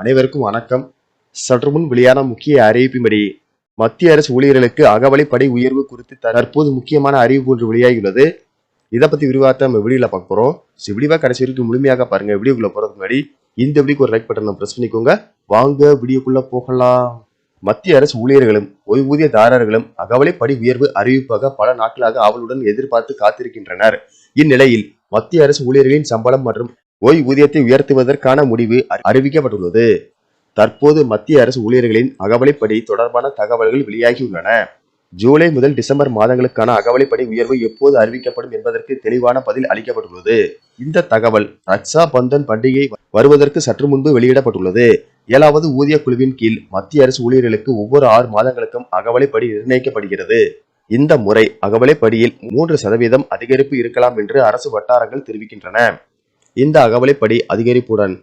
அனைவருக்கும் வணக்கம். சற்று முன் வெளியான முக்கிய அறிவிப்பின்படி மத்திய அரசு ஊழியர்களுக்கு அகவலைப்படை உயர்வு குறித்து தற்போது முக்கியமான அறிவிப்பு ஒன்று வெளியாகியுள்ளது. இதை பத்தி விரிவாக நம்ம வீடியோல பார்க்க போறோம். ஸோ கடைசி வரைக்கும் முழுமையாக பாருங்க. வீடியோக்குள்ள போறதுக்கு முன்னாடி இந்த வீடியோக்கு ஒரு லைக் பட்டன் பிரஸ் பண்ணிக்கோங்க. வாங்க வீடியோக்குள்ள போகலாம். மத்திய அரசு ஊழியர்களும் ஓய்வூதியதாரர்களும் அகவலைப்படி உயர்வு அறிவிப்பாக பல நாட்களாக அவளுடன் எதிர்பார்த்து காத்திருக்கின்றனர். இந்நிலையில் மத்திய அரசு ஊழியர்களின் சம்பளம் மற்றும் ஓய்வூதியத்தை உயர்த்துவதற்கான முடிவு அறிவிக்கப்பட்டுள்ளது. தற்போது மத்திய அரசு ஊழியர்களின் அகவலைப்படி தொடர்பான தகவல்கள் வெளியாகியுள்ளன. ஜூலை முதல் டிசம்பர் மாதங்களுக்கான அகவலைப்படி உயர்வு எப்போது அறிவிக்கப்படும் என்பதற்கு தெளிவான பதில் அளிக்கப்பட்டுள்ளது. இந்த தகவல் ரக்ஷா பந்தன் பண்டிகை வருவதற்கு சற்று முன்பு வெளியிடப்பட்டுள்ளது. ஏழாவது ஊதிய குழுவின் கீழ் மத்திய அரசு ஊழியர்களுக்கு ஒவ்வொரு ஆறு மாதங்களுக்கும் அகவலைப்படி நிர்ணயிக்கப்படுகிறது. இந்த முறை அகவலைப்படியில் மூன்று சதவீதம் அதிகரிப்பு இருக்கலாம் என்று அரசு வட்டாரங்கள் தெரிவிக்கின்றன. இந்த அகவலைப்படி அதிகரிப்புடன்.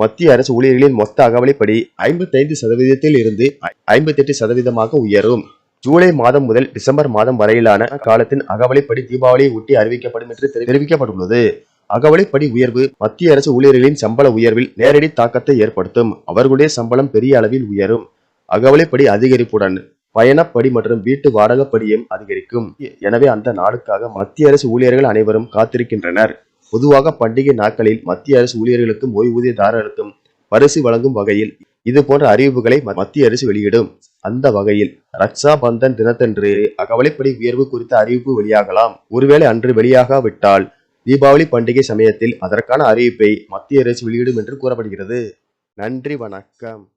மத்திய அரசு ஊழியர்களின் மொத்த அகவலைப்படி ஐம்பத்தைந்து சதவீதத்தில் இருந்து ஐம்பத்தெட்டு சதவீதமாக உயரும். ஜூலை மாதம் முதல் டிசம்பர் மாதம் வரையிலான காலத்தின் அகவலைப்படி தீபாவளியை ஒட்டி அறிவிக்கப்படும் என்று தெரிவிக்கப்பட்டுள்ளது. அகவலைப்படி உயர்வு மத்திய அரசு ஊழியர்களின் சம்பள உயர்வில் நேரடி தாக்கத்தை ஏற்படுத்தும். அவர்களுடைய சம்பளம் பெரிய அளவில் உயரும். அகவலைப்படி அதிகரிப்புடன் பயணப்படி மற்றும் வீட்டு வாடகைப்படியும் அதிகரிக்கும். எனவே அந்த நாளுக்காக மத்திய அரசு ஊழியர்கள் அனைவரும் காத்திருக்கின்றனர். பொதுவாக பண்டிகை நாட்களில் மத்திய அரசு ஊழியர்களுக்கும் ஓய்வூதியதாரர்களுக்கும் பரிசு வழங்கும் வகையில் இது போன்ற அறிவிப்புகளை மத்திய அரசு வெளியிடும். அந்த வகையில் ரக்ஷா பந்தன் தினத்தன்று அகவலைப்படி உயர்வு குறித்த அறிவிப்பு வெளியாகலாம். ஒருவேளை அன்று வெளியாகாவிட்டால் தீபாவளி பண்டிகை சமயத்தில் அதற்கான அறிவிப்பை மத்திய அரசு வெளியிடும் என்று கூறப்படுகிறது. நன்றி வணக்கம்.